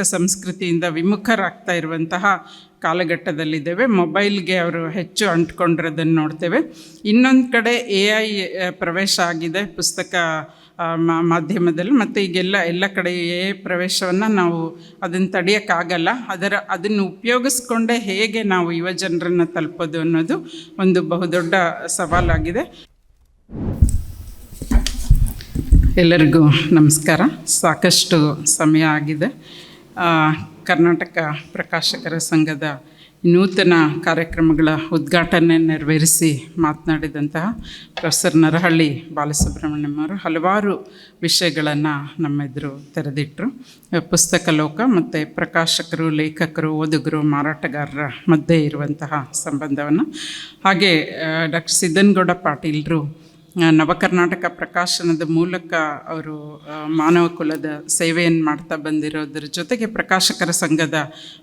ಸಂಸ್ಕೃತಿಯಿಂದ ವಿಮುಖರಾಗ್ತಾ ಇರುವಂತಹ ಕಾಲಘಟ್ಟದಲ್ಲಿದ್ದೇವೆ. ಮೊಬೈಲ್ಗೆ ಅವರು ಹೆಚ್ಚು ಅಂಟ್ಕೊಂಡಿರೋದನ್ನು ನೋಡ್ತೇವೆ. ಇನ್ನೊಂದು ಕಡೆ ಎ ಐ ಪ್ರವೇಶ ಆಗಿದೆ ಪುಸ್ತಕ ಮಾಧ್ಯಮದಲ್ಲಿ. ಮತ್ತು ಈಗೆಲ್ಲ, ಎಲ್ಲ ಕಡೆ ಎ ಐ ಪ್ರವೇಶವನ್ನು ನಾವು ಅದನ್ನು ತಡೆಯೋಕ್ಕಾಗಲ್ಲ. ಅದರ, ಅದನ್ನು ಉಪಯೋಗಿಸ್ಕೊಂಡೇ ಹೇಗೆ ನಾವು ಯುವ ಜನರನ್ನು ತಲುಪೋದು ಅನ್ನೋದು ಒಂದು ಬಹುದೊಡ್ಡ ಸವಾಲಾಗಿದೆ. ಎಲ್ಲರಿಗೂ ನಮಸ್ಕಾರ. ಸಾಕಷ್ಟು ಸಮಯ ಆಗಿದೆ. ಕರ್ನಾಟಕ ಪ್ರಕಾಶಕರ ಸಂಘದ ನೂತನ ಕಾರ್ಯಕ್ರಮಗಳ ಉದ್ಘಾಟನೆ ನೆರವೇರಿಸಿ ಮಾತನಾಡಿದಂತಹ ಪ್ರೊಫೆಸರ್ ನರಹಳ್ಳಿ ಬಾಲಸುಬ್ರಹ್ಮಣ್ಯಂ ಅವರು ಹಲವಾರು ವಿಷಯಗಳನ್ನು ನಮ್ಮೆದುರು ತೆರೆದಿಟ್ಟರು ಪುಸ್ತಕ ಲೋಕ ಮತ್ತು ಪ್ರಕಾಶಕರು, ಲೇಖಕರು, ಓದುಗರು, ಮಾರಾಟಗಾರರ ಮಧ್ಯೆ ಇರುವಂತಹ ಸಂಬಂಧವನ್ನು. ಹಾಗೆ ಡಾಕ್ಟರ್ ಸಿದ್ದನಗೌಡ ಪಾಟೀಲ್ರು ನವಕರ್ನಾಟಕ ಪ್ರಕಾಶನದ ಮೂಲಕ ಅವರು ಮಾನವ ಕುಲದ ಸೇವೆಯನ್ನು ಮಾಡ್ತಾ ಬಂದಿರೋದ್ರ ಜೊತೆಗೆ ಪ್ರಕಾಶಕರ ಸಂಘದ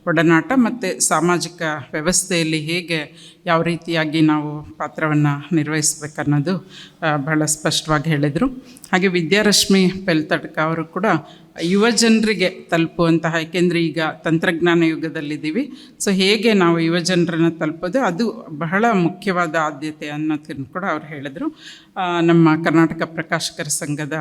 ಒಡನಾಟ ಮತ್ತು ಸಾಮಾಜಿಕ ವ್ಯವಸ್ಥೆಯಲ್ಲಿ ಹೇಗೆ ಯಾವ ರೀತಿಯಾಗಿ ನಾವು ಪಾತ್ರವನ್ನು ನಿರ್ವಹಿಸ್ಬೇಕನ್ನೋದು ಬಹಳ ಸ್ಪಷ್ಟವಾಗಿ ಹೇಳಿದರು. ಹಾಗೆ ವಿದ್ಯಾರಶ್ಮಿ ಪೆಲ್ತಡ್ಕ ಅವರು ಕೂಡ ಯುವ ಜನರಿಗೆ ತಲುಪುವಂತಹ ಏಕೆಂದರೆ ಈಗ ತಂತ್ರಜ್ಞಾನ ಯುಗದಲ್ಲಿದ್ದೀವಿ. ಸೊ ಹೇಗೆ ನಾವು ಯುವ ಜನರನ್ನು ತಲುಪೋದು, ಅದು ಬಹಳ ಮುಖ್ಯವಾದ ಆದ್ಯತೆ ಅನ್ನೋದನ್ನು ಕೂಡ ಅವ್ರು ಹೇಳಿದರು. ನಮ್ಮ ಕರ್ನಾಟಕ ಪ್ರಕಾಶಕರ ಸಂಘದ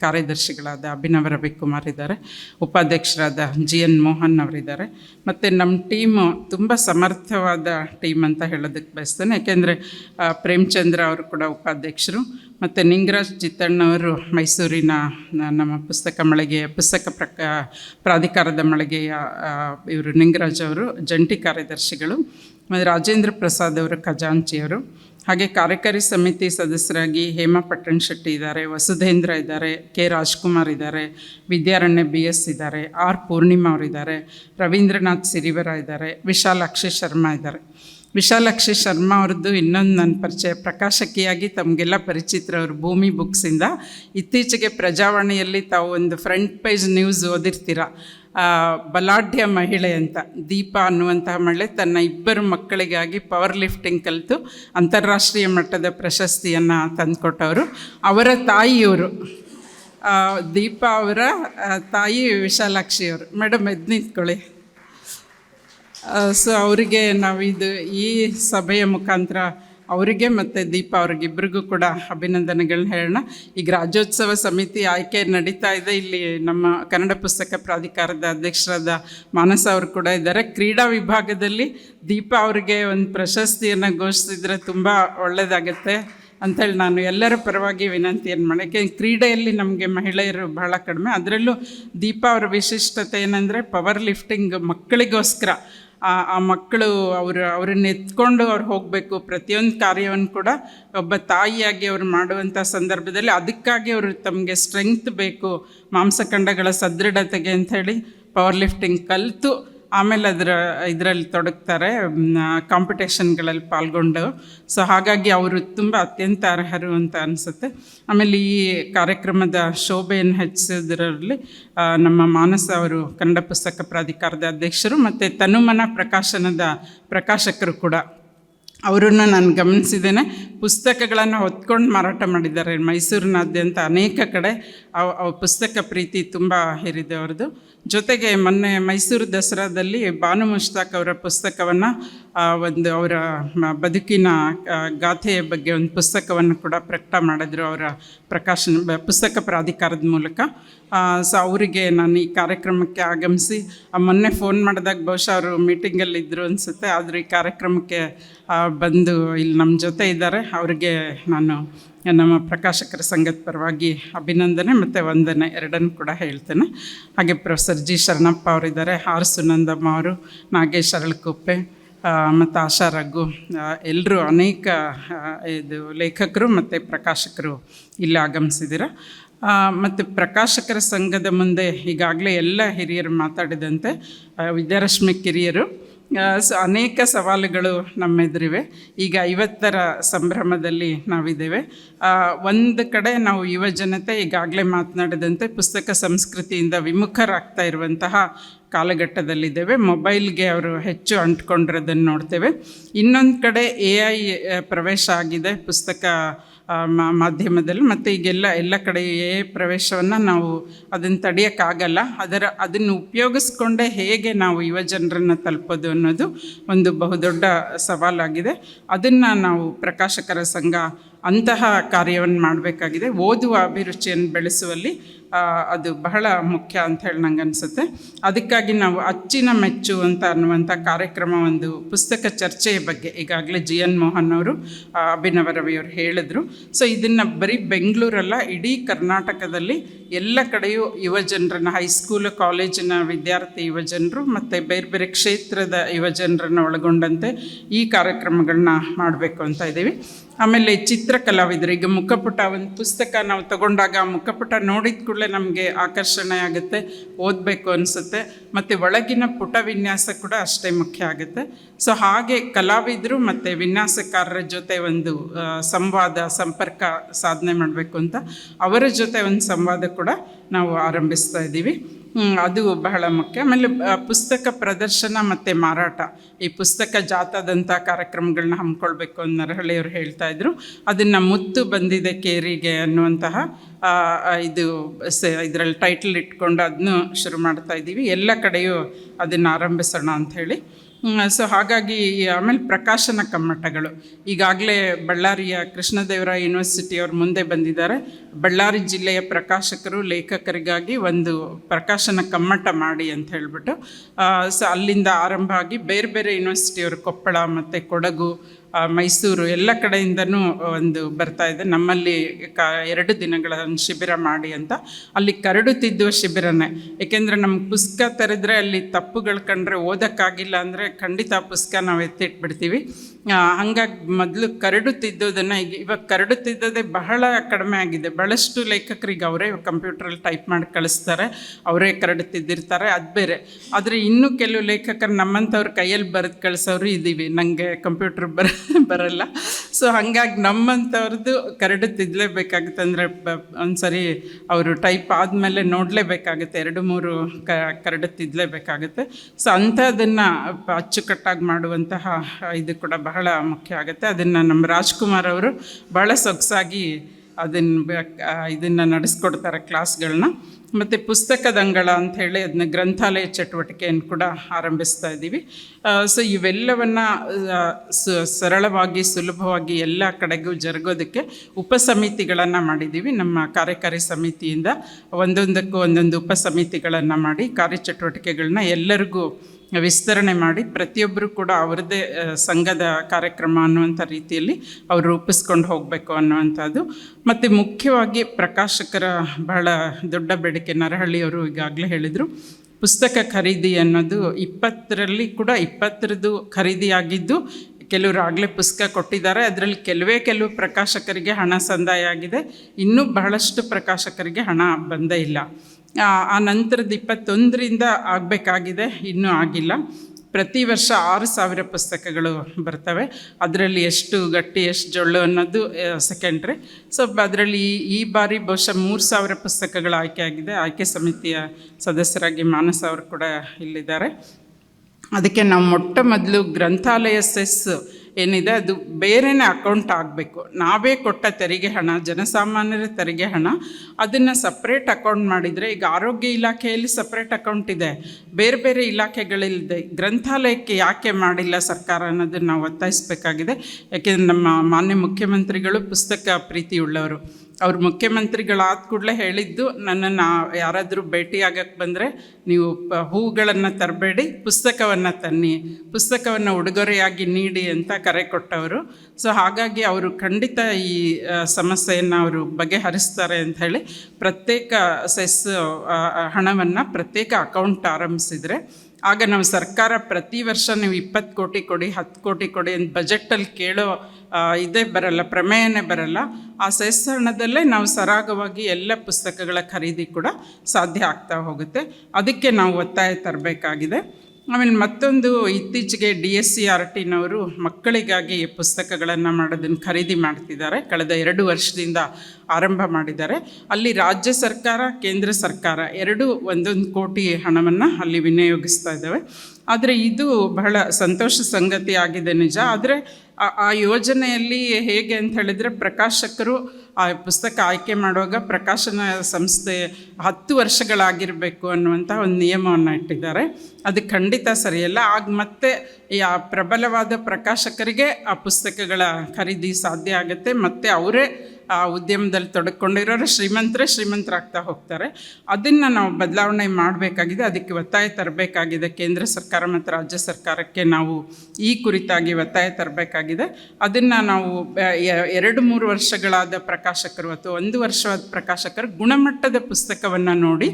ಕಾರ್ಯದರ್ಶಿಗಳಾದ ಅಭಿನವ ರವಿಕುಮಾರ್ ಇದ್ದಾರೆ, ಉಪಾಧ್ಯಕ್ಷರಾದ ಜಿ ಎನ್ ಮೋಹನ್ ಅವರಿದ್ದಾರೆ. ಮತ್ತು ನಮ್ಮ ಟೀಮು ತುಂಬ ಸಮರ್ಥವಾದ ಟೀಮ್ ಅಂತ ಹೇಳೋದಕ್ಕೆ ಬಯಸ್ತೇನೆ. ಯಾಕೆಂದರೆ ಪ್ರೇಮಚಂದ್ರ ಅವರು ಕೂಡ ಉಪಾಧ್ಯಕ್ಷರು ಮತ್ತು ನಿಂಗರಾಜ್ ಚಿತ್ತಣ್ಣವರು ಮೈಸೂರಿನ ನಮ್ಮ ಪುಸ್ತಕ ಮಳಿಗೆಯ ಪುಸ್ತಕ ಪ್ರಕ, ಪ್ರಾಧಿಕಾರದ ಮಳಿಗೆಯ ಇವರು ನಿಂಗರಾಜ್ ಅವರು, ಜಂಟಿ ಕಾರ್ಯದರ್ಶಿಗಳು, ಮತ್ತು ರಾಜೇಂದ್ರ ಪ್ರಸಾದ್ ಅವರು ಖಜಾಂಚಿಯವರು ಹಾಗೆ ಕಾರ್ಯಕಾರಿ ಸಮಿತಿ ಸದಸ್ಯರಾಗಿ ಹೇಮಾ ಪಟ್ಟಣ್ ಶೆಟ್ಟಿ ಇದ್ದಾರೆ, ವಸುಧೇಂದ್ರ ಇದ್ದಾರೆ, ಕೆ ರಾಜ್ಕುಮಾರ್ ಇದ್ದಾರೆ, ವಿದ್ಯಾರಣ್ಯ ಬಿ ಎಸ್ ಇದ್ದಾರೆ, ಆರ್ ಪೂರ್ಣಿಮಾ ಅವರಿದ್ದಾರೆ ರವೀಂದ್ರನಾಥ್ ಸಿರಿವರ ಇದ್ದಾರೆ ವಿಶಾಲಾಕ್ಷಿ ಶರ್ಮಾ ಇದ್ದಾರೆ. ವಿಶಾಲಾಕ್ಷಿ ಶರ್ಮಾ ಅವ್ರದ್ದು ಇನ್ನೊಂದು ನನ್ನ ಪರಿಚಯ. ಪ್ರಕಾಶಕಿಯಾಗಿ ತಮಗೆಲ್ಲ ಪರಿಚಿತರವರು ಭೂಮಿ ಬುಕ್ಸಿಂದ ಇತ್ತೀಚೆಗೆ ಪ್ರಜಾವಾಣಿಯಲ್ಲಿ ತಾವು ಒಂದು ಫ್ರಂಟ್ ಪೇಜ್ ನ್ಯೂಸ್ ಓದಿರ್ತೀರ. ಬಲಾಢ್ಯ ಮಹಿಳೆ ಅಂತ, ದೀಪ ಅನ್ನುವಂತಹ ಮಹಿಳೆ ತನ್ನ ಇಬ್ಬರು ಮಕ್ಕಳಿಗಾಗಿ ಪವರ್ ಲಿಫ್ಟಿಂಗ್ ಕಲಿತು ಅಂತಾರಾಷ್ಟ್ರೀಯ ಮಟ್ಟದ ಪ್ರಶಸ್ತಿಯನ್ನು ತಂದುಕೊಟ್ಟವರು. ಅವರ ತಾಯಿಯವರು ದೀಪ ಅವರ ತಾಯಿ ವಿಶಾಲಾಕ್ಷಿಯವರು ಮೇಡಮ್ ಎದ್ದು ನಿಂತ್ಕೊಳ್ಳಿ. ಸೊ ಅವರಿಗೆ ನಾವು ಇದು ಈ ಸಭೆಯ ಮುಖಾಂತರ ಅವರಿಗೆ ಮತ್ತು ದೀಪ ಅವ್ರಿಗಿಬ್ರಿಗೂ ಕೂಡ ಅಭಿನಂದನೆಗಳನ್ನ ಹೇಳೋಣ. ಈಗ ರಾಜ್ಯೋತ್ಸವ ಸಮಿತಿ ಆಯ್ಕೆ ನಡೀತಾ ಇದೆ. ಇಲ್ಲಿ ನಮ್ಮ ಕನ್ನಡ ಪುಸ್ತಕ ಪ್ರಾಧಿಕಾರದ ಅಧ್ಯಕ್ಷರಾದ ಮಾನಸ ಅವರು ಕೂಡ ಇದ್ದಾರೆ. ಕ್ರೀಡಾ ವಿಭಾಗದಲ್ಲಿ ದೀಪ ಅವರಿಗೆ ಒಂದು ಪ್ರಶಸ್ತಿಯನ್ನು ಘೋಷಿಸಿದರೆ ತುಂಬ ಒಳ್ಳೆಯದಾಗತ್ತೆ ಅಂಥೇಳಿ ನಾನು ಎಲ್ಲರ ಪರವಾಗಿ ವಿನಂತಿಯನ್ನು ಮಾಡಿ ಕ್ರೀಡೆಯಲ್ಲಿ ನಮಗೆ ಮಹಿಳೆಯರು ಬಹಳ ಕಡಿಮೆ. ಅದರಲ್ಲೂ ದೀಪ ಅವರ ವಿಶಿಷ್ಟತೆ ಏನಂದರೆ ಪವರ್ ಲಿಫ್ಟಿಂಗ್ ಮಕ್ಕಳಿಗೋಸ್ಕರ ಆ ಮಕ್ಕಳು ಅವರು, ಅವ್ರನ್ನ ಎತ್ಕೊಂಡು ಅವ್ರು ಹೋಗಬೇಕು. ಪ್ರತಿಯೊಂದು ಕಾರ್ಯವನ್ನು ಕೂಡ ಒಬ್ಬ ತಾಯಿಯಾಗಿ ಅವರು ಮಾಡುವಂಥ ಸಂದರ್ಭದಲ್ಲಿ ಅದಕ್ಕಾಗಿ ಅವರು ತಮಗೆ ಸ್ಟ್ರೆಂಗ್ತ್ ಬೇಕು. ಮಾಂಸಖಂಡಗಳ ಸದೃಢತೆಗೆ ಅಂಥೇಳಿ ಪವರ್ ಲಿಫ್ಟಿಂಗ್ ಕಲಿತು. ಆಮೇಲೆ ಅದರ, ಇದರಲ್ಲಿ ತೊಡಗ್ತಾರೆ ಕಾಂಪಿಟೇಷನ್ಗಳಲ್ಲಿ ಪಾಲ್ಗೊಂಡು. ಸೊ ಹಾಗಾಗಿ ಅವರು ತುಂಬ ಅತ್ಯಂತ ಅರ್ಹರು ಅಂತ ಅನಿಸುತ್ತೆ. ಆಮೇಲೆ ಈ ಕಾರ್ಯಕ್ರಮದ ಶೋಭೆಯನ್ನು ಹೆಚ್ಚಿಸೋದ್ರಲ್ಲಿ ನಮ್ಮ ಮಾನಸ ಅವರು ಕನ್ನಡ ಪುಸ್ತಕ ಪ್ರಾಧಿಕಾರದ ಅಧ್ಯಕ್ಷರು, ಮತ್ತು ತನುಮನ ಪ್ರಕಾಶನದ ಪ್ರಕಾಶಕರು ಕೂಡ. ಅವರನ್ನು ನಾನು ಗಮನಿಸಿದ್ದೇನೆ. ಪುಸ್ತಕಗಳನ್ನು ಹೊತ್ಕೊಂಡು ಮಾರಾಟ ಮಾಡಿದ್ದಾರೆ ಮೈಸೂರಿನಾದ್ಯಂತ ಅನೇಕ ಕಡೆ. ಅವ ಪುಸ್ತಕ ಪ್ರೀತಿ ತುಂಬ ಹೇರಿದೆ ಅವ್ರದ್ದು. ಜೊತೆಗೆ ಮೊನ್ನೆ ಮೈಸೂರು ದಸರಾದಲ್ಲಿ ಭಾನು ಮುಷ್ತಾಕ್ ಅವರ ಪುಸ್ತಕವನ್ನು ಒಂದು ಅವರ ಬದುಕಿನ ಗಾಥೆಯ ಬಗ್ಗೆ ಒಂದು ಪುಸ್ತಕವನ್ನು ಕೂಡ ಪ್ರಕಟ ಮಾಡಿದ್ರು ಅವರ ಪ್ರಕಾಶನ ಪುಸ್ತಕ ಪ್ರಾಧಿಕಾರದ ಮೂಲಕ. ಸೊ ಅವರಿಗೆ ನಾನು ಈ ಕಾರ್ಯಕ್ರಮಕ್ಕೆ ಆಗಮಿಸಿ ಮೊನ್ನೆ ಫೋನ್ ಮಾಡಿದಾಗ ಬಹುಶಃ ಅವರು ಮೀಟಿಂಗಲ್ಲಿದ್ದರು ಅನಿಸುತ್ತೆ. ಆದರೆ ಈ ಕಾರ್ಯಕ್ರಮಕ್ಕೆ ಬಂದು ಇಲ್ಲಿ ನಮ್ಮ ಜೊತೆ ಇದ್ದಾರೆ. ಅವರಿಗೆ ನಾನು ನಮ್ಮ ಪ್ರಕಾಶಕರ ಸಂಘದ ಪರವಾಗಿ ಅಭಿನಂದನೆ ಮತ್ತು ವಂದನೆ. ಎರಡನ್ನು ಕೂಡ ಹೇಳ್ತೇನೆ. ಹಾಗೆ ಪ್ರೊಫೆಸರ್ ಜಿ ಶರಣಪ್ಪ ಅವರಿದ್ದಾರೆ, ಆರ್ ಸುನಂದಮ್ಮ ಅವರು, ನಾಗೇಶ್ ಅರಳಕುಪ್ಪೆ ಮತ್ತು ಆಶಾ ರಘು ಎಲ್ಲರೂ ಅನೇಕ ಇದು ಲೇಖಕರು ಮತ್ತು ಪ್ರಕಾಶಕರು ಇಲ್ಲಿ ಆಗಮಿಸಿದ್ದೀರ. ಮತ್ತು ಪ್ರಕಾಶಕರ ಸಂಘದ ಮುಂದೆ ಈಗಾಗಲೇ ಎಲ್ಲ ಹಿರಿಯರು ಮಾತಾಡಿದಂತೆ ವಿದ್ಯಾರಶ್ಮಿ ಕಿರಿಯರು ಸ ಅನೇಕ ಸವಾಲುಗಳು ನಮ್ಮೆದುರಿವೆ. ಈಗ ಐವತ್ತರ ಸಂಭ್ರಮದಲ್ಲಿ ನಾವಿದ್ದೇವೆ. ಒಂದು ಕಡೆ ನಾವು ಯುವ ಜನತೆ ಈಗಾಗಲೇ ಮಾತನಾಡಿದಂತೆ ಪುಸ್ತಕ ಸಂಸ್ಕೃತಿಯಿಂದ ವಿಮುಖರಾಗ್ತಾ ಇರುವಂತಹ ಕಾಲಘಟ್ಟದಲ್ಲಿದ್ದೇವೆ. ಮೊಬೈಲ್ಗೆ ಅವರು ಹೆಚ್ಚು ಅಂಟ್ಕೊಂಡಿರೋದನ್ನು ನೋಡ್ತೇವೆ. ಇನ್ನೊಂದು ಕಡೆ ಎ ಐ ಪ್ರವೇಶ ಆಗಿದೆ. ಪುಸ್ತಕ ಮಾಧ್ಯಮದಲ್ಲಿ ಮತ್ತು ಈಗೆಲ್ಲ ಎಲ್ಲ ಕಡೆ ಎ ಪ್ರವೇಶವನ್ನು ನಾವು ಅದನ್ನು ತಡೆಯೋಕ್ಕಾಗಲ್ಲ. ಅದರ, ಅದನ್ನು ಉಪಯೋಗಿಸ್ಕೊಂಡೇ ಹೇಗೆ ನಾವು ಯುವ ಜನರನ್ನು ತಲುಪೋದು ಅನ್ನೋದು ಒಂದು ಬಹುದೊಡ್ಡ ಸವಾಲಾಗಿದೆ. ಅದನ್ನು ನಾವು ಪ್ರಕಾಶಕರ ಸಂಘ ಅಂತಹ ಕಾರ್ಯವನ್ನು ಮಾಡಬೇಕಾಗಿದೆ. ಓದುವ ಅಭಿರುಚಿಯನ್ನು ಬೆಳೆಸುವಲ್ಲಿ ಅದು ಬಹಳ ಮುಖ್ಯ ಅಂತ ಹೇಳಿ ನಂಗೆ ಅನಿಸುತ್ತೆ. ಅದಕ್ಕಾಗಿ ನಾವು ಅಚ್ಚಿನ ಮೆಚ್ಚು ಅಂತ ಅನ್ನುವಂಥ ಕಾರ್ಯಕ್ರಮ ಒಂದು ಪುಸ್ತಕ ಚರ್ಚೆಯ ಬಗ್ಗೆ ಈಗಾಗಲೇ ಜಿ ಎನ್ ಮೋಹನ್ ಅವರು ಅಭಿನವ ರವಿಯವರು ಹೇಳಿದರು. ಸೊ ಇದನ್ನು ಬರೀ ಬೆಂಗಳೂರಲ್ಲ, ಇಡೀ ಕರ್ನಾಟಕದಲ್ಲಿ ಎಲ್ಲ ಕಡೆಯೂ ಯುವ ಜನರನ್ನು ಹೈಸ್ಕೂಲ್ ಕಾಲೇಜಿನ ವಿದ್ಯಾರ್ಥಿ ಯುವ ಜನರು ಮತ್ತು ಬೇರೆ ಬೇರೆ ಕ್ಷೇತ್ರದ ಯುವ ಜನರನ್ನು ಒಳಗೊಂಡಂತೆ ಈ ಕಾರ್ಯಕ್ರಮಗಳನ್ನ ಮಾಡಬೇಕು ಅಂತ ಇದ್ದೀವಿ. ಆಮೇಲೆ ಚಿತ್ರ ಈಗ ಮುಖಪುಟ ಒಂದು ಪುಸ್ತಕ ನಾವು ತಗೊಂಡಾಗ ಮುಖಪುಟ ನೋಡಿದ ಕೂಡಲೇ ನಮಗೆ ಆಕರ್ಷಣೆ ಆಗುತ್ತೆ, ಓದಬೇಕು ಅನಿಸುತ್ತೆ. ಮತ್ತು ಒಳಗಿನ ಪುಟ ವಿನ್ಯಾಸ ಕೂಡ ಅಷ್ಟೇ ಮುಖ್ಯ ಆಗುತ್ತೆ. ಸೊ ಹಾಗೆ ಕಲಾವಿದರು ಮತ್ತು ವಿನ್ಯಾಸಕಾರರ ಜೊತೆ ಒಂದು ಸಂವಾದ, ಸಂಪರ್ಕ ಸಾಧನೆ ಮಾಡಬೇಕು ಅಂತ ಅವರ ಜೊತೆ ಒಂದು ಸಂವಾದ ಕೂಡ ನಾವು ಆರಂಭಿಸ್ತಾ ಇದ್ದೀವಿ. ಅದು ಬಹಳ ಮುಖ್ಯ. ಆಮೇಲೆ ಪುಸ್ತಕ ಪ್ರದರ್ಶನ ಮತ್ತು ಮಾರಾಟ. ಈ ಪುಸ್ತಕ ಜಾಥಾದಂಥ ಕಾರ್ಯಕ್ರಮಗಳನ್ನ ಹಮ್ಮಿಕೊಳ್ಬೇಕು ಅಂತ ನರಹಳ್ಳಿಯವರು ಹೇಳ್ತಾ ಇದ್ರು. ಅದನ್ನು ಮುತ್ತು ಬಂದಿದೆ ಕೇರಿಗೆ ಅನ್ನುವಂತಹ ಇದು, ಸ, ಇದರಲ್ಲಿ ಟೈಟಲ್ ಇಟ್ಕೊಂಡು ಅದನ್ನು ಶುರು ಮಾಡ್ತಾ ಇದ್ದೀವಿ ಎಲ್ಲ ಕಡೆಯೂ ಅದನ್ನು ಆರಂಭಿಸೋಣ ಅಂಥೇಳಿ ಸೊ ಹಾಗಾಗಿ ಆಮೇಲೆ ಪ್ರಕಾಶನ ಕಮ್ಮಟಗಳು. ಈಗಾಗಲೇ ಬಳ್ಳಾರಿಯ ಕೃಷ್ಣದೇವರಾಯ ಯೂನಿವರ್ಸಿಟಿಯವ್ರು ಮುಂದೆ ಬಂದಿದ್ದಾರೆ. ಬಳ್ಳಾರಿ ಜಿಲ್ಲೆಯ ಪ್ರಕಾಶಕರು ಲೇಖಕರಿಗಾಗಿ ಒಂದು ಪ್ರಕಾಶನ ಕಮ್ಮಟ ಮಾಡಿ ಅಂತ ಹೇಳಿಬಿಟ್ಟು ಸೊ ಅಲ್ಲಿಂದ ಆರಂಭ ಆಗಿ ಬೇರೆ ಬೇರೆ ಯೂನಿವರ್ಸಿಟಿಯವರು ಕೊಪ್ಪಳ ಮತ್ತು ಕೊಡಗು ಮೈಸೂರು ಎಲ್ಲ ಕಡೆಯಿಂದನೂ ಒಂದು ಬರ್ತಾ ಇದೆ. ನಮ್ಮಲ್ಲಿ ಕ, ಎರಡು ದಿನಗಳ ಶಿಬಿರ ಮಾಡಿ ಅಂತ. ಅಲ್ಲಿ ಕರಡು ತಿದ್ದುವ ಶಿಬಿರನೇ. ಏಕೆಂದರೆ ನಮ್ಮ ಪುಸ್ತಕ ತೆರೆದ್ರೆ ಅಲ್ಲಿ ತಪ್ಪುಗಳು ಕಂಡ್ರೆ ಓದೋಕ್ಕಾಗಿಲ್ಲ ಅಂದರೆ ಖಂಡಿತ ಪುಸ್ತಕ ನಾವು ಎತ್ತಿಟ್ಬಿಡ್ತೀವಿ. ಹಂಗಾಗಿ ಮೊದಲು ಕರಡು ತಿದ್ದೋದನ್ನು ಈಗ ಇವಾಗ ಕರಡು ತಿದ್ದೋದೇ ಬಹಳ ಕಡಿಮೆ ಆಗಿದೆ. ಭಾಳಷ್ಟು ಲೇಖಕರಿಗೆ ಅವರೇ ಕಂಪ್ಯೂಟ್ರಲ್ಲಿ ಟೈಪ್ ಮಾಡಿ ಕಳಿಸ್ತಾರೆ. ಅವರೇ ಕರಡು ತಿದ್ದಿರ್ತಾರೆ ಅದು ಬೇರೆ. ಆದರೆ ಇನ್ನೂ ಕೆಲವು ಲೇಖಕರು ನಮ್ಮಂಥವ್ರ ಕೈಯಲ್ಲಿ ಬರೆದು ಕಳಿಸೋರು ಇದ್ದೀವಿ. ನನಗೆ ಕಂಪ್ಯೂಟ್ರ್ ಬರ ಬರಲ್ಲ. ಸೊ ಹಾಗಾಗಿ ನಮ್ಮಂಥವ್ರದ್ದು ಕರಡು ತಿದ್ದಲೇಬೇಕಾಗುತ್ತೆ ಅಂದರೆ ಒಂದು ಸರಿ ಅವರು ಟೈಪ್ ಆದಮೇಲೆ ನೋಡಲೇಬೇಕಾಗುತ್ತೆ. ಎರಡು, ಮೂರು ಕ, ಕರಡು ತಿದ್ದಲೇಬೇಕಾಗುತ್ತೆ ಸೊ ಅಂಥದನ್ನು ಅಚ್ಚುಕಟ್ಟಾಗಿ ಮಾಡುವಂತಹ ಇದು ಕೂಡ ಬಹಳ ಮುಖ್ಯ ಆಗುತ್ತೆ. ಅದನ್ನು ನಮ್ಮ ರಾಜ್ಕುಮಾರ್ ಅವರು ಬಹಳ ಸೊಗಸಾಗಿ ಅದನ್ನು ಇದನ್ನು ನಡೆಸ್ಕೊಡ್ತಾರೆ ಕ್ಲಾಸ್ಗಳನ್ನ ಮತ್ತು ಪುಸ್ತಕದಂಗಳ ಅಂಥೇಳಿ ಅದನ್ನ ಗ್ರಂಥಾಲಯ ಚಟುವಟಿಕೆಯನ್ನು ಕೂಡ ಆರಂಭಿಸ್ತಾ ಇದ್ದೀವಿ. ಸೊ ಇವೆಲ್ಲವನ್ನು ಸರಳವಾಗಿ, ಸುಲಭವಾಗಿ ಎಲ್ಲ ಕಡೆಗೂ ಜರುಗೋದಕ್ಕೆ ಉಪಸಮಿತಿಗಳನ್ನು ಮಾಡಿದ್ದೀವಿ. ನಮ್ಮ ಕಾರ್ಯಕಾರಿ ಸಮಿತಿಯಿಂದ ಒಂದೊಂದಕ್ಕೂ ಒಂದೊಂದು ಉಪಸಮಿತಿಗಳನ್ನು ಮಾಡಿ ಕಾರ್ಯಚಟುವಟಿಕೆಗಳನ್ನ ಎಲ್ಲರಿಗೂ ವಿಸ್ತರಣೆ ಮಾಡಿ ಪ್ರತಿಯೊಬ್ಬರು ಕೂಡ ಅವರದೇ ಸಂಘದ ಕಾರ್ಯಕ್ರಮ ಅನ್ನುವಂಥ ರೀತಿಯಲ್ಲಿ ಅವರು ರೂಪಿಸ್ಕೊಂಡು ಹೋಗಬೇಕು ಅನ್ನುವಂಥದ್ದು. ಮತ್ತು ಮುಖ್ಯವಾಗಿ ಪ್ರಕಾಶಕರ ಬಹಳ ದೊಡ್ಡ ಬೇಡಿಕೆ. ನರಹಳ್ಳಿಯವರು ಈಗಾಗಲೇ ಹೇಳಿದರು, ಪುಸ್ತಕ ಖರೀದಿ ಅನ್ನೋದು ಇಪ್ಪತ್ತರಲ್ಲಿ ಕೂಡ ಇಪ್ಪತ್ತರದ್ದು ಖರೀದಿಯಾಗಿದ್ದು, ಕೆಲವರು ಆಗಲೇ ಪುಸ್ತಕ ಕೊಟ್ಟಿದ್ದಾರೆ. ಅದರಲ್ಲಿ ಕೆಲವೇ ಕೆಲವು ಪ್ರಕಾಶಕರಿಗೆ ಹಣ ಸಂದಾಯ ಆಗಿದೆ. ಇನ್ನೂ ಬಹಳಷ್ಟು ಪ್ರಕಾಶಕರಿಗೆ ಹಣ ಬಂದೇ ಇಲ್ಲ. ಆ ನಂತರದ ಇಪ್ಪತ್ತೊಂದರಿಂದ ಆಗಬೇಕಾಗಿದೆ, ಇನ್ನೂ ಆಗಿಲ್ಲ. ಪ್ರತಿ ವರ್ಷ ಆರು ಸಾವಿರ ಪುಸ್ತಕಗಳು ಬರ್ತವೆ. ಅದರಲ್ಲಿ ಎಷ್ಟು ಗಟ್ಟಿ, ಎಷ್ಟು ಜೊಳ್ಳು ಅನ್ನೋದು ಸೆಕೆಂಡ್ರಿ ಸೊ ಅದರಲ್ಲಿ ಈ ಬಾರಿ ಬಹುಶಃ ಮೂರು ಸಾವಿರ ಪುಸ್ತಕಗಳು ಆಯ್ಕೆ ಆಗಿದೆ. ಆಯ್ಕೆ ಸಮಿತಿಯ ಸದಸ್ಯರಾಗಿ ಮಾನಸ ಅವರು ಕೂಡ ಇಲ್ಲಿದ್ದಾರೆ. ಅದಕ್ಕೆ ನಾವು ಮೊಟ್ಟ ಮೊದಲು ಗ್ರಂಥಾಲಯ ಸೆಸ್ ಏನಿದೆ ಅದು ಬೇರೆನೇ ಅಕೌಂಟ್ ಆಗಬೇಕು. ನಾವೇ ಕೊಟ್ಟ ತೆರಿಗೆ ಹಣ, ಜನಸಾಮಾನ್ಯರ ತೆರಿಗೆ ಹಣ, ಅದನ್ನು ಸಪ್ರೇಟ್ ಅಕೌಂಟ್ ಮಾಡಿದರೆ, ಈಗ ಆರೋಗ್ಯ ಇಲಾಖೆಯಲ್ಲಿ ಸಪ್ರೇಟ್ ಅಕೌಂಟ್ ಇದೆ. ಬೇರೆ ಬೇರೆ ಇಲಾಖೆಗಳಿಲ್ಲದೆ ಗ್ರಂಥಾಲಯಕ್ಕೆ ಯಾಕೆ ಮಾಡಿಲ್ಲ ಸರ್ಕಾರ ಅನ್ನೋದನ್ನು ನಾವು ಒತ್ತಾಯಿಸಬೇಕಾಗಿದೆ. ಯಾಕೆಂದರೆ ನಮ್ಮ ಮಾನ್ಯ ಮುಖ್ಯಮಂತ್ರಿಗಳು ಪುಸ್ತಕ ಪ್ರೀತಿಯುಳ್ಳವರು. ಅವ್ರು ಮುಖ್ಯಮಂತ್ರಿಗಳಾದ ಕೂಡಲೇ ಹೇಳಿದ್ದು, ನನ್ನನ್ನು ಯಾರಾದರೂ ಭೇಟಿಯಾಗಕ್ಕೆ ಬಂದರೆ ನೀವು ಪ ಹೂಗಳನ್ನು ತರಬೇಡಿ, ಪುಸ್ತಕವನ್ನು ತನ್ನಿ, ಪುಸ್ತಕವನ್ನು ಉಡುಗೊರೆಯಾಗಿ ನೀಡಿ ಅಂತ ಕರೆ ಕೊಟ್ಟವರು. ಸೊ ಹಾಗಾಗಿ ಅವರು ಖಂಡಿತ ಈ ಸಮಸ್ಯೆಯನ್ನು ಅವರು ಬಗೆಹರಿಸ್ತಾರೆ ಅಂತ ಹೇಳಿ ಪ್ರತ್ಯೇಕ ಸೆಸ್ ಹಣವನ್ನು ಪ್ರತ್ಯೇಕ ಅಕೌಂಟ್ ಆರಂಭಿಸಿದರೆ ಆಗ ನಾವು ಸರ್ಕಾರ ಪ್ರತಿ ವರ್ಷ ನೀವು ಇಪ್ಪತ್ತು ಕೋಟಿ ಕೊಡಿ, ಹತ್ತು ಕೋಟಿ ಕೊಡಿ ಅಂತ ಬಜೆಟಲ್ಲಿ ಕೇಳೋ ಇದೇ ಬರಲ್ಲ, ಪ್ರಮೇಯನೇ ಬರಲ್ಲ. ಆ ಸೆಸ್ ನಾವು ಸರಾಗವಾಗಿ ಎಲ್ಲ ಪುಸ್ತಕಗಳ ಖರೀದಿ ಕೂಡ ಸಾಧ್ಯ ಆಗ್ತಾ ಹೋಗುತ್ತೆ. ಅದಕ್ಕೆ ನಾವು ಒತ್ತಾಯ ತರಬೇಕಾಗಿದೆ. ಆಮೇಲೆ ಮತ್ತೊಂದು ಇತ್ತೀಚೆಗೆ ಡಿ ಎಸ್ ಸಿ ಆರ್ ಟಿನವರು ಮಕ್ಕಳಿಗಾಗಿ ಪುಸ್ತಕಗಳನ್ನು ಮಾಡೋದನ್ನು ಖರೀದಿ ಮಾಡ್ತಿದ್ದಾರೆ. ಕಳೆದ ಎರಡು ವರ್ಷದಿಂದ ಆರಂಭ ಮಾಡಿದ್ದಾರೆ. ಅಲ್ಲಿ ರಾಜ್ಯ ಸರ್ಕಾರ, ಕೇಂದ್ರ ಸರ್ಕಾರ ಎರಡೂ ಒಂದೊಂದು ಕೋಟಿ ಹಣವನ್ನು ಅಲ್ಲಿ ವಿನಿಯೋಗಿಸ್ತಾ ಇದ್ದಾವೆ. ಆದರೆ ಇದು ಬಹಳ ಸಂತೋಷ ಸಂಗತಿ ಆಗಿದೆ ನಿಜ. ಆದರೆ ಆ- ಯೋಜನೆಯಲ್ಲಿ ಹೇಗೆ ಅಂತ ಹೇಳಿದರೆ ಪ್ರಕಾಶಕರು ಆ ಪುಸ್ತಕ ಆಯ್ಕೆ ಮಾಡುವಾಗ ಪ್ರಕಾಶನ ಸಂಸ್ಥೆ ಹತ್ತು ವರ್ಷಗಳಾಗಿರಬೇಕು ಅನ್ನುವಂಥ ಒಂದು ನಿಯಮವನ್ನು ಇಟ್ಟಿದ್ದಾರೆ. ಅದು ಖಂಡಿತ ಸರಿಯಲ್ಲ ಆಗ ಮತ್ತೆ ಯಾ ಪ್ರಬಲವಾದ ಪ್ರಕಾಶಕರಿಗೆ ಆ ಪುಸ್ತಕಗಳ ಖರೀದಿ ಸಾಧ್ಯ ಆಗುತ್ತೆ. ಮತ್ತು ಅವರೇ ಆ ಉದ್ಯಮದಲ್ಲಿ ತೊಡಕೊಂಡಿರೋರು ಶ್ರೀಮಂತರೇ ಶ್ರೀಮಂತರಾಗ್ತಾ ಹೋಗ್ತಾರೆ. ಅದನ್ನು ನಾವು ಬದಲಾವಣೆ ಮಾಡಬೇಕಾಗಿದೆ. ಅದಕ್ಕೆ ಒತ್ತಾಯ ತರಬೇಕಾಗಿದೆ. ಕೇಂದ್ರ ಸರ್ಕಾರ ಮತ್ತು ರಾಜ್ಯ ಸರ್ಕಾರಕ್ಕೆ ನಾವು ಈ ಕುರಿತಾಗಿ ಒತ್ತಾಯ ತರಬೇಕಾಗಿದೆ. ಅದನ್ನು ನಾವು ಎರಡು ಮೂರು ವರ್ಷಗಳಾದ ಪ್ರಕಾಶಕರು ಅಥವಾ ಒಂದು ವರ್ಷವಾದ ಪ್ರಕಾಶಕರು ಗುಣಮಟ್ಟದ ಪುಸ್ತಕವನ್ನು ನೋಡಿ,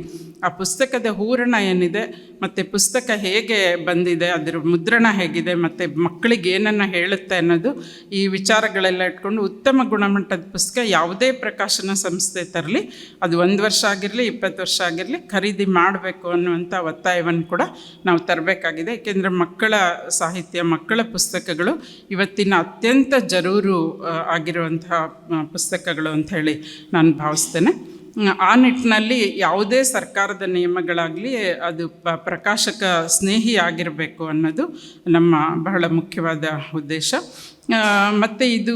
ಆ ಪುಸ್ತಕದ ಹೂರಣ ಏನಿದೆ ಮತ್ತು ಪುಸ್ತಕ ಹೇಗೆ ಬಂದಿದೆ, ಅದರ ಮುದ್ರಣ ಹೇಗಿದೆ, ಮತ್ತು ಮಕ್ಕಳಿಗೆ ಏನನ್ನು ಹೇಳುತ್ತೆ ಅನ್ನೋದು ಈ ವಿಚಾರಗಳೆಲ್ಲ ಇಟ್ಕೊಂಡು ಉತ್ತಮ ಗುಣಮಟ್ಟದ ಪುಸ್ತಕ ಯಾವುದೇ ಪ್ರಕಾಶನ ಸಂಸ್ಥೆ ತರಲಿ, ಅದು ಒಂದು ವರ್ಷ ಆಗಿರಲಿ, ಇಪ್ಪತ್ತು ವರ್ಷ ಆಗಿರಲಿ, ಖರೀದಿ ಮಾಡಬೇಕು ಅನ್ನುವಂಥ ಒತ್ತಾಯವನ್ನು ಕೂಡ ನಾವು ತರಬೇಕಾಗಿದೆ. ಏಕೆಂದರೆ ಮಕ್ಕಳ ಸಾಹಿತ್ಯ, ಮಕ್ಕಳ ಪುಸ್ತಕಗಳು ಇವತ್ತಿನ ಅತ್ಯಂತ ಜರೂರು ಆಗಿರುವಂತಹ ಪುಸ್ತಕಗಳು ಅಂತ ಹೇಳಿ ನಾನು ಭಾವಿಸ್ತೇನೆ. ಆ ನಿಟ್ಟಿನಲ್ಲಿ ಯಾವುದೇ ಸರ್ಕಾರದ ನಿಯಮಗಳಾಗಲಿ ಅದು ಪ, ಪ್ರಕಾಶಕ ಸ್ನೇಹಿ ಆಗಿರಬೇಕು ಅನ್ನೋದು ನಮ್ಮ ಬಹಳ ಮುಖ್ಯವಾದ ಉದ್ದೇಶ. ಮತ್ತು ಇದು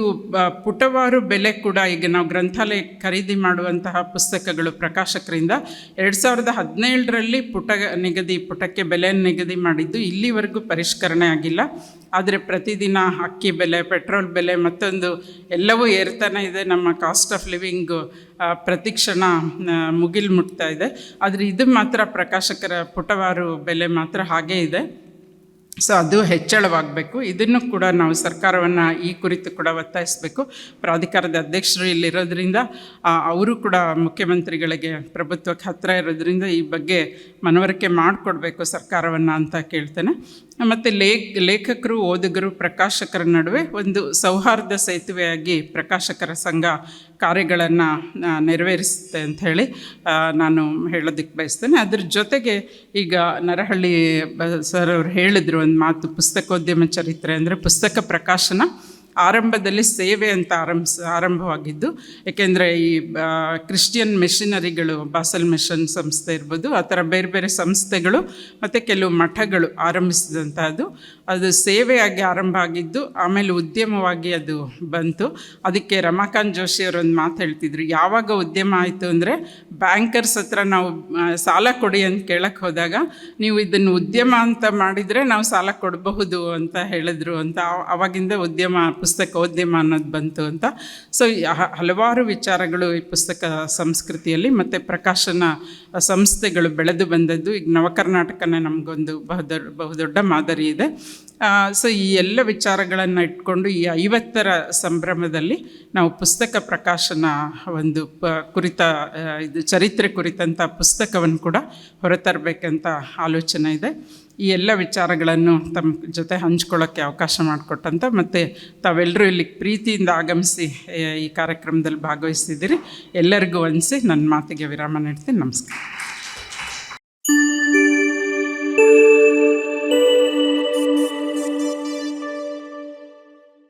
ಪುಟವಾರು ಬೆಲೆ ಕೂಡ ಈಗ ನಾವು ಗ್ರಂಥಾಲಯ ಖರೀದಿ ಮಾಡುವಂತಹ ಪುಸ್ತಕಗಳು ಪ್ರಕಾಶಕರಿಂದ ಎರಡು ಸಾವಿರದ ಹದಿನೇಳರಲ್ಲಿ ಪುಟ ನಿಗದಿ, ಪುಟಕ್ಕೆ ಬೆಲೆಯನ್ನು ನಿಗದಿ ಮಾಡಿದ್ದು ಇಲ್ಲಿವರೆಗೂ ಪರಿಷ್ಕರಣೆ ಆಗಿಲ್ಲ. ಆದರೆ ಪ್ರತಿದಿನ ಅಕ್ಕಿ ಬೆಲೆ, ಪೆಟ್ರೋಲ್ ಬೆಲೆ ಮತ್ತೊಂದು ಎಲ್ಲವೂ ಏರ್ತಾನೆ ಇದೆ. ನಮ್ಮ ಕಾಸ್ಟ್ ಆಫ್ ಲಿವಿಂಗು ಪ್ರತಿಕ್ಷಣ ಮುಗಿಲು ಮುಟ್ತಾ ಇದೆ. ಆದರೆ ಇದು ಮಾತ್ರ ಪ್ರಕಾಶಕರ ಪುಟವಾರು ಬೆಲೆ ಮಾತ್ರ ಹಾಗೇ ಇದೆ. ಸೊ ಅದು ಹೆಚ್ಚಳವಾಗಬೇಕು. ಇದನ್ನು ಕೂಡ ನಾವು ಸರ್ಕಾರವನ್ನು ಈ ಕುರಿತು ಕೂಡ ಒತ್ತಾಯಿಸಬೇಕು. ಪ್ರಾಧಿಕಾರದ ಅಧ್ಯಕ್ಷರು ಇಲ್ಲಿರೋದ್ರಿಂದ ಅವರು ಕೂಡ ಮುಖ್ಯಮಂತ್ರಿಗಳಿಗೆ ಪ್ರಭುತ್ವಕ್ಕೆ ಹತ್ತಿರ ಇರೋದ್ರಿಂದ ಈ ಬಗ್ಗೆ ಮನವರಿಕೆ ಮಾಡಿಕೊಡ್ಬೇಕು ಸರ್ಕಾರವನ್ನು ಅಂತ ಕೇಳ್ತೇನೆ. ಮತ್ತು ಲೇಖ ಲೇಖಕರು, ಓದುಗರು, ಪ್ರಕಾಶಕರ ನಡುವೆ ಒಂದು ಸೌಹಾರ್ದ ಸೇತುವೆಯಾಗಿ ಪ್ರಕಾಶಕರ ಸಂಘ ಕಾರ್ಯಗಳನ್ನು ನೆರವೇರಿಸುತ್ತೆ ಅಂತ ಹೇಳಿ ನಾನು ಹೇಳೋದಕ್ಕೆ ಬಯಸ್ತೇನೆ. ಅದ್ರ ಜೊತೆಗೆ ಈಗ ನರಹಳ್ಳಿ ಸರ್ ಅವರು ಹೇಳಿದರು ಒಂದು ಮಾತು, ಪುಸ್ತಕೋದ್ಯಮ ಚರಿತ್ರೆ ಅಂದರೆ ಪುಸ್ತಕ ಪ್ರಕಾಶನ. ಆರಂಭದಲ್ಲಿ ಸೇವೆ ಅಂತ ಆರಂಭಿಸ ಆರಂಭವಾಗಿದ್ದು, ಏಕೆಂದರೆ ಈ ಕ್ರಿಶ್ಚಿಯನ್ ಮಿಷನರಿಗಳು ಬಾಸಲ್ ಮಿಷನ್ ಸಂಸ್ಥೆ ಇರ್ಬೋದು, ಆ ಥರ ಬೇರೆ ಬೇರೆ ಸಂಸ್ಥೆಗಳು ಮತ್ತು ಕೆಲವು ಮಠಗಳು ಆರಂಭಿಸಿದಂಥದ್ದು ಅದು ಸೇವೆಯಾಗಿ ಆರಂಭ ಆಗಿದ್ದು, ಆಮೇಲೆ ಉದ್ಯಮವಾಗಿ ಅದು ಬಂತು. ಅದಕ್ಕೆ ರಮಾಕಾಂತ್ ಜೋಶಿ ಅವರು ಒಂದು ಮಾತು ಹೇಳ್ತಿದ್ರು, ಯಾವಾಗ ಉದ್ಯಮ ಆಯಿತು ಅಂದರೆ ಬ್ಯಾಂಕರ್ಸ್ ಹತ್ರ ನಾವು ಸಾಲ ಕೊಡಿ ಅಂತ ಕೇಳಕ್ಕೆ ಹೋದಾಗ, ನೀವು ಇದನ್ನು ಉದ್ಯಮ ಅಂತ ಮಾಡಿದರೆ ನಾವು ಸಾಲ ಕೊಡಬಹುದು ಅಂತ ಹೇಳಿದ್ರು ಅಂತ ಅವಾಗಿಂದ ಉದ್ಯಮ ಪುಸ್ತಕೋದ್ಯಮ ಅನ್ನೋದು ಬಂತು ಅಂತ. ಸೊ ಹಲವಾರು ವಿಚಾರಗಳು ಈ ಪುಸ್ತಕ ಸಂಸ್ಕೃತಿಯಲ್ಲಿ ಮತ್ತು ಪ್ರಕಾಶನ ಸಂಸ್ಥೆಗಳು ಬೆಳೆದು ಬಂದದ್ದು. ಈಗ ನವಕರ್ನಾಟಕನೇ ನಮಗೊಂದು ಬಹುದೊಡ್ಡ ಬಹುದೊಡ್ಡ ಮಾದರಿ ಇದೆ. ಸೊ ಈ ಎಲ್ಲ ವಿಚಾರಗಳನ್ನು ಇಟ್ಕೊಂಡು ಈ ಐವತ್ತರ ಸಂಭ್ರಮದಲ್ಲಿ ನಾವು ಪುಸ್ತಕ ಪ್ರಕಾಶನ ಒಂದು ಪ, ಕುರಿತ ಇದು ಚರಿತ್ರೆ ಕುರಿತಂಥ ಪುಸ್ತಕವನ್ನು ಕೂಡ ಹೊರತರಬೇಕಂತ ಆಲೋಚನೆ ಇದೆ. ಈ ಎಲ್ಲ ವಿಚಾರಗಳನ್ನು ತಮ್ಮ ಜೊತೆ ಹಂಚ್ಕೊಳ್ಳೋಕ್ಕೆ ಅವಕಾಶ ಮಾಡಿಕೊಟ್ಟಂತ ಮತ್ತು ತಾವೆಲ್ಲರೂ ಇಲ್ಲಿ ಪ್ರೀತಿಯಿಂದ ಆಗಮಿಸಿ ಈ ಕಾರ್ಯಕ್ರಮದಲ್ಲಿ ಭಾಗವಹಿಸಿದ್ದೀರಿ. ಎಲ್ಲರಿಗೂ ಅನಿಸಿ ನನ್ನ ಮಾತಿಗೆ ವಿರಾಮ ನೀಡ್ತೀನಿ. ನಮಸ್ಕಾರ.